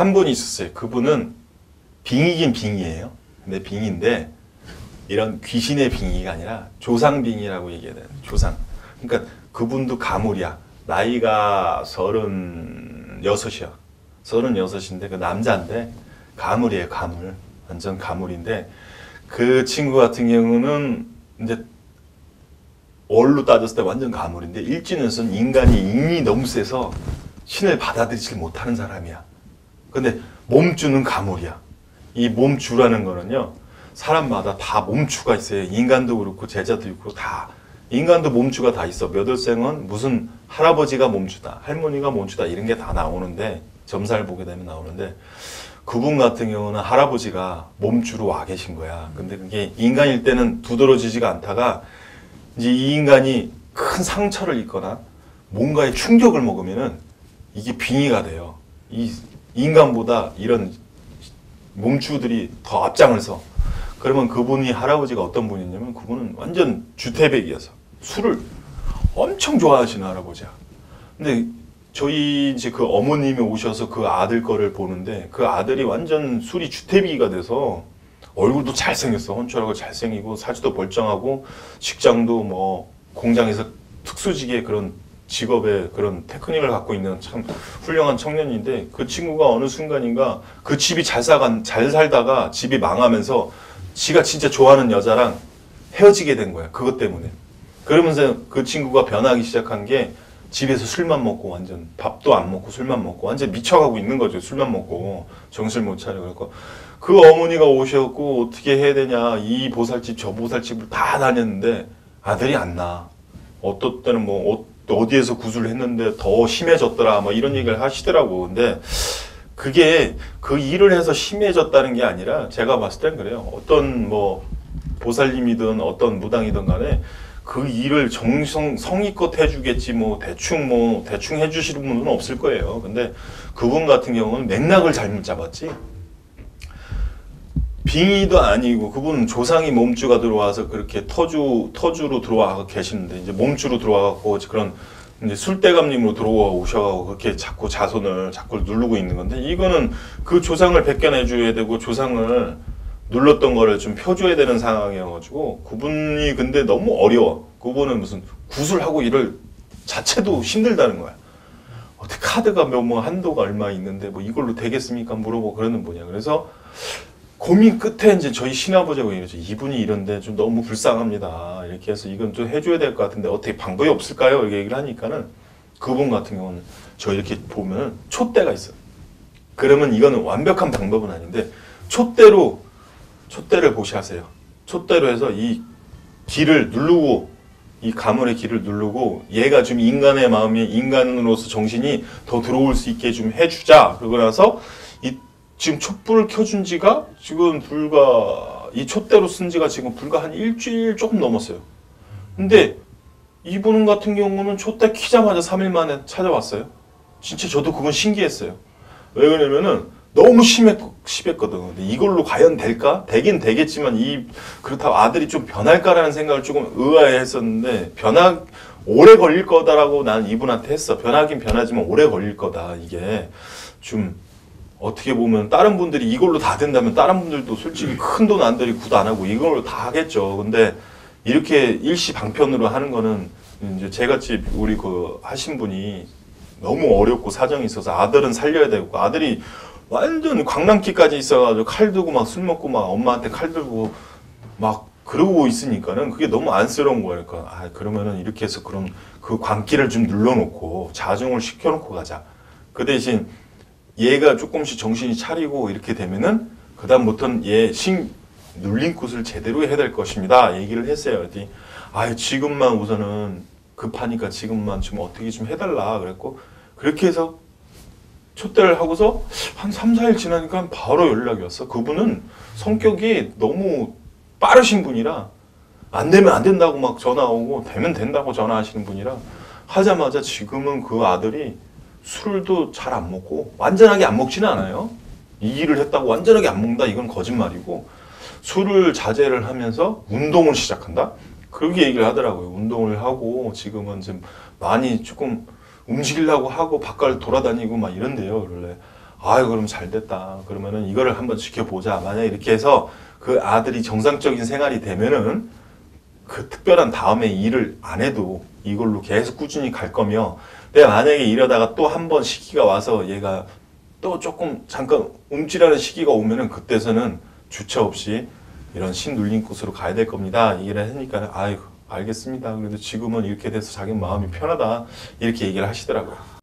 한 분이 있었어요. 그분은 빙이긴 빙이에요. 근데 빙인데 이런 귀신의 빙이가 아니라 조상빙이라고 얘기해야 돼요. 조상. 그러니까 그분도 가물이야. 나이가 서른 여섯이야. 서른 여섯인데 그 남자인데 가물이에요. 가물. 완전 가물인데 그 친구 같은 경우는 이제 얼로 따졌을 때 완전 가물인데 일진에서는 인간이 인이 너무 세서 신을 받아들이지 못하는 사람이야. 근데 몸주는 가물이야. 이 몸주라는 거는요. 사람마다 다 몸주가 있어요. 인간도 그렇고 제자도 있고 다 인간도 몸주가 다 있어. 몇월생은 무슨 할아버지가 몸주다, 할머니가 몸주다 이런 게 다 나오는데 점사를 보게 되면 나오는데 그분 같은 경우는 할아버지가 몸주로 와 계신 거야. 근데 그게 인간일 때는 두드러지지가 않다가 이제 이 인간이 큰 상처를 입거나 뭔가의 충격을 먹으면은 이게 빙의가 돼요. 이 인간보다 이런 몸주들이 더 앞장을 서. 그러면 그분이 할아버지가 어떤 분이냐면 그분은 완전 주태백이어서 술을 엄청 좋아하시는 할아버지야. 근데 저희 이제 그 어머님이 오셔서 그 아들 거를 보는데 그 아들이 완전 술이 주태비가 돼서 얼굴도 잘생겼어. 헌철하고 잘생기고 사지도 멀쩡하고 직장도 뭐 공장에서 특수직의 그런 직업의 그런 테크닉을 갖고 있는 참 훌륭한 청년인데 그 친구가 어느 순간인가 그 집이 잘 사간 잘 살다가 집이 망하면서 지가 진짜 좋아하는 여자랑 헤어지게 된 거야. 그것 때문에. 그러면서 그 친구가 변하기 시작한 게 집에서 술만 먹고 완전 밥도 안 먹고 술만 먹고 완전 미쳐가고 있는 거죠. 술만 먹고 정신을 못 차려 그래서 그 어머니가 오셨고 어떻게 해야 되냐 이 보살집 저 보살집을 다 다녔는데 아들이 안 나. 어떤 때는 뭐 어- 어디에서 구술을 했는데 더 심해졌더라 뭐 이런 얘기를 하시더라고. 근데 그게 그 일을 해서 심해졌다는 게 아니라 제가 봤을 땐 그래요. 어떤 뭐 보살님이든 어떤 무당이든 간에 그 일을 정성 성의껏 해주겠지 뭐 대충 뭐 대충 해주시는 분은 없을 거예요. 근데 그분 같은 경우는 맥락을 잘못 잡았지. 빙의도 아니고 그분은 조상이 몸주가 들어와서 그렇게 터주 터주로 들어와 계시는데 이제 몸주로 들어와갖고 그런 이제 술대감님으로 들어와 오셔가고 그렇게 자꾸 자손을 자꾸 누르고 있는 건데 이거는 그 조상을 벗겨내 줘야 되고 조상을 눌렀던 거를 좀 펴줘야 되는 상황이어가지고 그분이 근데 너무 어려워. 그분은 무슨 구슬하고 일을 자체도 힘들다는 거야. 어떻게 카드가 몇 뭐 한도가 얼마 있는데 뭐 이걸로 되겠습니까? 물어보고 그러는 뭐냐. 그래서 고민 끝에 이제 저희 신아버지가 이러죠. 이분이 이런데 좀 너무 불쌍합니다. 이렇게 해서 이건 좀 해줘야 될 것 같은데 어떻게 방법이 없을까요? 이렇게 얘기를 하니까는 그분 같은 경우는 저 이렇게 보면 촛대가 있어요. 그러면 이거는 완벽한 방법은 아닌데 촛대로 촛대를 보시하세요. 촛대로 해서 이 길을 누르고 이 가문의 길을 누르고 얘가 좀 인간의 마음이 인간으로서 정신이 더 들어올 수 있게 좀 해주자. 그러고 나서 이 지금 촛불을 켜준 지가 지금 불과 이 촛대로 쓴 지가 지금 불과 한 일주일 조금 넘었어요. 근데 이분 같은 경우는 촛대 키자마자 3일 만에 찾아왔어요. 진짜 저도 그건 신기했어요. 왜 그러냐면은 너무 심했, 심했거든. 근데 이걸로 과연 될까? 되긴 되겠지만 이 그렇다고 아들이 좀 변할까라는 생각을 조금 의아해 했었는데 변화 오래 걸릴 거다라고 난 이분한테 했어. 변하긴 변하지만 오래 걸릴 거다. 이게 좀 어떻게 보면 다른 분들이 이걸로 다 된다면 다른 분들도 솔직히 큰 돈 안 들이 굿안 하고 이걸로 다 하겠죠. 근데 이렇게 일시 방편으로 하는 거는 이제 제같이 우리 그 하신 분이 너무 어렵고 사정이 있어서 아들은 살려야 되고 아들이 완전 광남기까지 있어가지고 칼 들고 막 술 먹고 막 엄마한테 칼 들고 막 그러고 있으니까는 그게 너무 안쓰러운 거예요. 그러니까 아 그러면은 이렇게 해서 그럼 그 광기를 좀 눌러놓고 자중을 시켜놓고 가자. 그 대신 얘가 조금씩 정신이 차리고 이렇게 되면은 그다음부터는 얘신 눌린 곳을 제대로 해야 될 것입니다. 얘기를 했어요. 아 지금만 우선은 급하니까 지금만 좀 어떻게 좀 해달라 그랬고 그렇게 해서 촛대를 하고서 한 3, 4일 지나니까 바로 연락이 왔어. 그분은 성격이 너무 빠르신 분이라 안 되면 안 된다고 막 전화 오고 되면 된다고 전화하시는 분이라 하자마자 지금은 그 아들이 술도 잘 안 먹고 완전하게 안 먹지는 않아요. 이 일을 했다고 완전하게 안 먹는다 이건 거짓말이고 술을 자제를 하면서 운동을 시작한다. 그렇게 얘기를 하더라고요. 운동을 하고 지금은 좀 많이 조금 움직이려고 하고 바깥을 돌아다니고 막 이런데요. 원래 아유 그럼 잘 됐다. 그러면은 이거를 한번 지켜보자. 만약 이렇게 해서 그 아들이 정상적인 생활이 되면은 그 특별한 다음에 일을 안 해도 이걸로 계속 꾸준히 갈 거며 내가 만약에 이러다가 또 한 번 시기가 와서 얘가 또 조금 잠깐 움찔하는 시기가 오면은 그때서는 주체 없이 이런 신눌린 곳으로 가야 될 겁니다. 얘기를 하니까 아이고 알겠습니다. 그래도 지금은 이렇게 돼서 자기 마음이 편하다 이렇게 얘기를 하시더라고요.